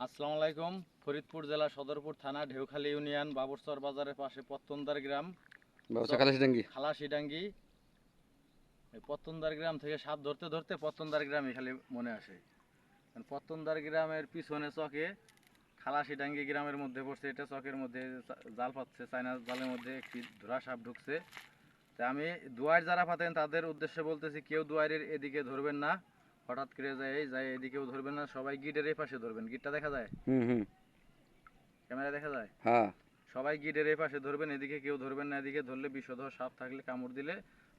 আসসালামু আলাইকুম। ফরিদপুর জেলা সদরপুর থানা ঢেউখালী ইউনিয়ন বাবরচর বাজারের পাশে পত্তনদার গ্রাম। খালাসিডাঙ্গি। এই পত্তনদার গ্রাম থেকে সাপ ধরতে ধরতে পত্তনদার গ্রামই খালি মনে আসে। পত্তনদার গ্রামের পিছনে চকে খালাসিডাঙ্গি গ্রামের মধ্যে পড়ছে। এটা চকের মধ্যে জাল পাচ্ছে চায়না জালের মধ্যে একটি ধরা সাপ ঢুকছে। তা আমি দুয়ার যারা পাতেন তাদের উদ্দেশ্যে বলতেছি কেউ দুয়ারের এদিকে ধরবেন না। হঠাৎ করে যায় এই যায় এদিকেও ধরবেন না সবাই গিটের এই পাশে ধরবেন। গিটটা দেখা যায়? হুম হুম। ক্যামেরা দেখা যায়? হ্যাঁ। সবাই গিটের এই পাশে ধরবেন এদিকে কেউ ধরবেন না এদিকে ধরলে বিষধর সাপ থাকলে কামড় দিলে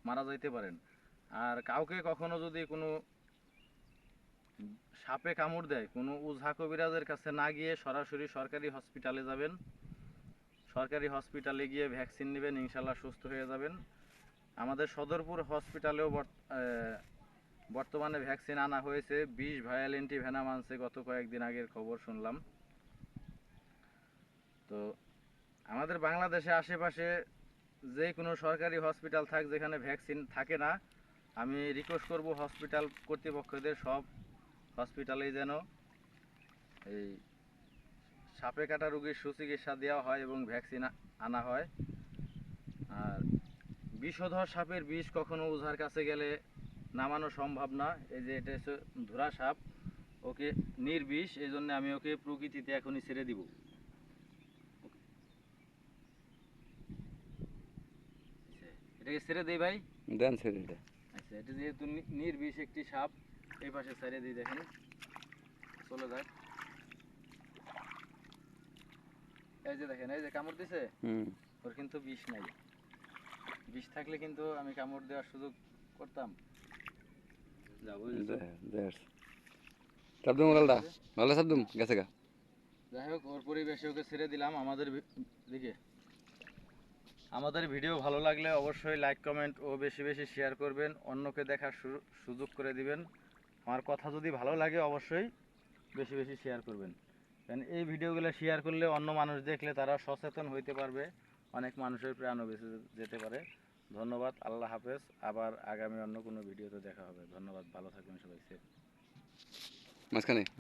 মারা যাইতে পারেন। আর কাউকে কখনো যদি কোনো সাপে কামড় দেয় কোনো উঝা কবিরাজের কাছে না গিয়ে সরাসরি সরকারি হসপিটালে যাবেন। সরকারি হসপিটালে গিয়ে ভ্যাকসিন নেবেন ইনশাল্লাহ সুস্থ হয়ে যাবেন। আমাদের সদরপুর হসপিটালেও বর্তমানে ভ্যাকসিন আনা হয়েছে। বিষ ভায়ালেন্টি ভ্যানাম আনছে, গত কয়েকদিন আগের খবর শুনলাম। তো আমাদের বাংলাদেশে আশেপাশে যে কোনো সরকারি হসপিটাল থাক, যেখানে ভ্যাকসিন থাকে না, আমি রিকোয়েস্ট করব হসপিটাল কর্তৃপক্ষদের সব হসপিটালেই যেন এই সাপে কাটা রোগীর সুচিকিৎসা দেওয়া হয় এবং ভ্যাকসিন আনা হয়। আর বিষধর সাপের বিষ কখনো ওঝার কাছে গেলে নামানো সম্ভব না। এই যে এটা হচ্ছে ধরা সাপ। ওকে নির্বিষ এই জন্য আমি ওকে প্রকৃতিতে এখনই ছেড়ে দিব। এটাকে ছেড়ে দেই ভাই? দেন শরীরটা আচ্ছা এটা যেহেতু নির্বিষ একটি সাপ এই পাশে ছেড়ে দিই দেখেন। চলে যাক। এই যে দেখেন এই যে কামড় দিছে? হুম। ওর কিন্তু বিষ নাই। বিষ থাকলে কিন্তু আমি কামড় দেওয়ার সুযোগ করতাম। সাবদুম মোবাইলটা ভালো সাবদুম গেছে গা। যাই হোক ওর পরিবেশে ওকে ছেড়ে দিলাম। আমাদের দিকে আমাদের ভিডিও ভালো লাগলে অবশ্যই লাইক কমেন্ট ও বেশি বেশি শেয়ার করবেন। অন্যকে দেখার সুযোগ করে দিবেন। আমার কথা যদি ভালো লাগে অবশ্যই বেশি বেশি শেয়ার করবেন। কারণ এই ভিডিওগুলো শেয়ার করলে অন্য মানুষ দেখলে তারা সচেতন হইতে পারবে। অনেক মানুষের প্রাণও বেঁচে যেতে পারে। ধন্যবাদ, আল্লাহ হাফেজ। আবার আগামী অন্য কোনো ভিডিওতে দেখা হবে। ধন্যবাদ, ভালো থাকবেন সবাই। Safe। মাঝখানে।